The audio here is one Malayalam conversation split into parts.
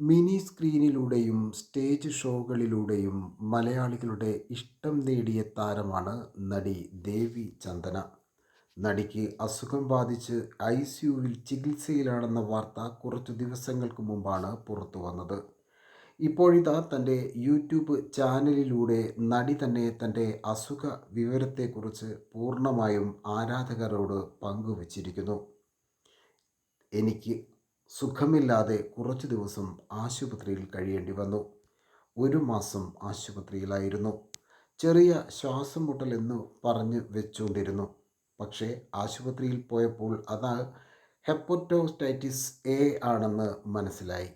മിനി സ്ക്രീനിലൂടെയും സ്റ്റേജ് ഷോകളിലൂടെയും മലയാളികളുടെ ഇഷ്ടം നേടിയ താരമാണ് നടി ദേവി ചന്ദന. നടിക്ക് അസുഖം ബാധിച്ച് ഐ സിയുവിൽ ചികിത്സയിലാണെന്ന വാർത്ത കുറച്ചു ദിവസങ്ങൾക്ക് മുമ്പാണ് പുറത്തു വന്നത്. ഇപ്പോഴിതാ തന്റെ യൂട്യൂബ് ചാനലിലൂടെ നടി തന്നെ തന്റെ അസുഖ വിവരത്തെക്കുറിച്ച് പൂർണമായും ആരാധകരോട് പങ്കുവച്ചിരിക്കുന്നു. എനിക്ക് സുഖമില്ലാതെ കുറച്ചു ദിവസം ആശുപത്രിയിൽ കഴിയേണ്ടി വന്നു. ഒരു മാസം ആശുപത്രിയിലായിരുന്നു. ചെറിയ ശ്വാസം മുട്ടൽ എന്ന് പറഞ്ഞ് വെച്ചുകൊണ്ടിരുന്നു. പക്ഷേ ആശുപത്രിയിൽ പോയപ്പോൾ അത് ഹെപ്പറ്റോസ്റ്റൈറ്റിസ് എ ആണെന്ന് മനസ്സിലായി.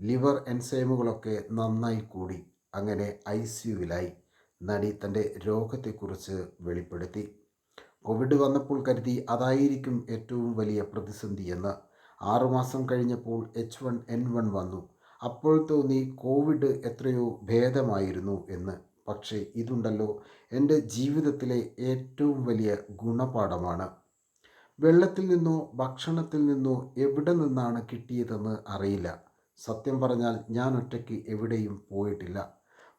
ലിവർ എൻസൈമുകളൊക്കെ നന്നായി കൂടി. അങ്ങനെ ഐ സിയുവിലായി നടി തന്റെ രോഗത്തെക്കുറിച്ച് വെളിപ്പെടുത്തി. കോവിഡ് വന്നപ്പോൾ കരുതി അതായിരിക്കും ഏറ്റവും വലിയ പ്രതിസന്ധിയെന്ന് ആറുമാസം കഴിഞ്ഞപ്പോൾ എച്ച് വൺ എൻ വൺ വന്നു. അപ്പോൾ തോന്നി കോവിഡ് എത്രയോ ഭേദമായിരുന്നു എന്ന്. പക്ഷേ ഇതുണ്ടല്ലോ എന്റെ ജീവിതത്തിലെ ഏറ്റവും വലിയ ഗുണപാഠമാണ്. വെള്ളത്തിൽ നിന്നോ ഭക്ഷണത്തിൽ നിന്നോ എവിടെ നിന്നാണ് കിട്ടിയതെന്ന് അറിയില്ല. സത്യം പറഞ്ഞാൽ ഞാൻ ഒറ്റയ്ക്ക് എവിടെയും പോയിട്ടില്ല.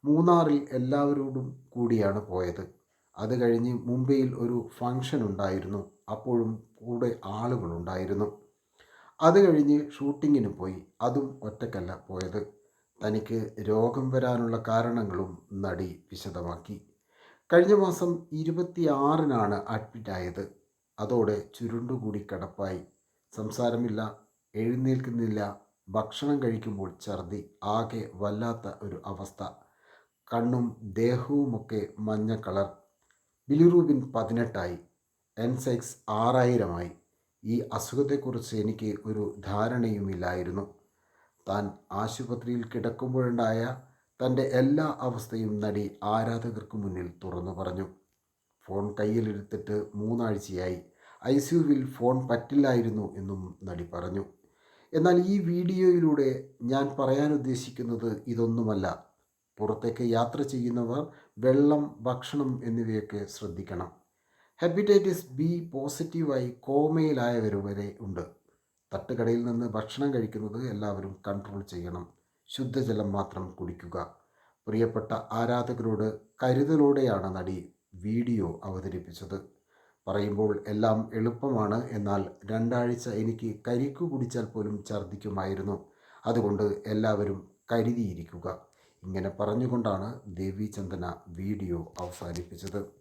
മൂന്നാറിൽ എല്ലാവരോടും കൂടിയാണ് പോയത്. അത് കഴിഞ്ഞ് മുംബൈയിൽ ഒരു ഫങ്ഷൻ ഉണ്ടായിരുന്നു. അപ്പോഴും കൂടെ ആളുകളുണ്ടായിരുന്നു. അത് കഴിഞ്ഞ് ഷൂട്ടിങ്ങിന് പോയി. അതും ഒറ്റക്കല്ല പോയത്. തനിക്ക് രോഗം വരാനുള്ള കാരണങ്ങളും നടി വിശദമാക്കി. കഴിഞ്ഞ മാസം ഇരുപത്തിയാറിനാണ് അഡ്മിറ്റായത്. അതോടെ ചുരുണ്ടുകൂടി കിടപ്പായി. സംസാരമില്ല എഴുന്നേൽക്കുന്നില്ല ഭക്ഷണം കഴിക്കുമ്പോൾ ഛർദി ആകെ വല്ലാത്ത ഒരു അവസ്ഥ. കണ്ണും ദേഹവുമൊക്കെ മഞ്ഞ കളർ. ബിലിറൂബിൻ പതിനെട്ടായി. എൻസെക്സ് ആറായിരമായി. ഈ അസുഖത്തെക്കുറിച്ച് എനിക്ക് ഒരു ധാരണയുമില്ലായിരുന്നു. താൻ ആശുപത്രിയിൽ കിടക്കുമ്പോഴുണ്ടായ തന്റെ എല്ലാ അവസ്ഥയും നടി ആരാധകർക്ക് മുന്നിൽ തുറന്നു പറഞ്ഞു. ഫോൺ കയ്യിലെടുത്തിട്ട് മൂന്നാഴ്ചയായി. ഐ സിയുവിൽ ഫോൺ പറ്റില്ലായിരുന്നു എന്നും നടി പറഞ്ഞു. എന്നാൽ ഈ വീഡിയോയിലൂടെ ഞാൻ പറയാൻ ഉദ്ദേശിക്കുന്നത് ഇതൊന്നുമല്ല. പുറത്തേക്ക് യാത്ര ചെയ്യുന്നവർ വെള്ളം ഭക്ഷണം എന്നിവയൊക്കെ ശ്രദ്ധിക്കണം. ഹെപ്പറ്റൈറ്റിസ് ബി പോസിറ്റീവായി കോമയിലായവർ വരെ ഉണ്ട്. തട്ടുകടയിൽ നിന്ന് ഭക്ഷണം കഴിക്കുന്നത് എല്ലാവരും കൺട്രോൾ ചെയ്യണം. ശുദ്ധജലം മാത്രം കുടിക്കുക. പ്രിയപ്പെട്ട ആരാധകരോട് കരുതലോടെയാണ് നടി വീഡിയോ അവതരിപ്പിച്ചത്. പറയുമ്പോൾ എല്ലാം എളുപ്പമാണ്. എന്നാൽ രണ്ടാഴ്ച എനിക്ക് കരിക്കു കുടിച്ചാൽ പോലും ഛർദ്ദിക്കുമായിരുന്നു. അതുകൊണ്ട് എല്ലാവരും കരുതിയിരിക്കുക. ഇങ്ങനെ പറഞ്ഞുകൊണ്ടാണ് ദേവീചന്ദന വീഡിയോ അവസാനിപ്പിച്ചത്.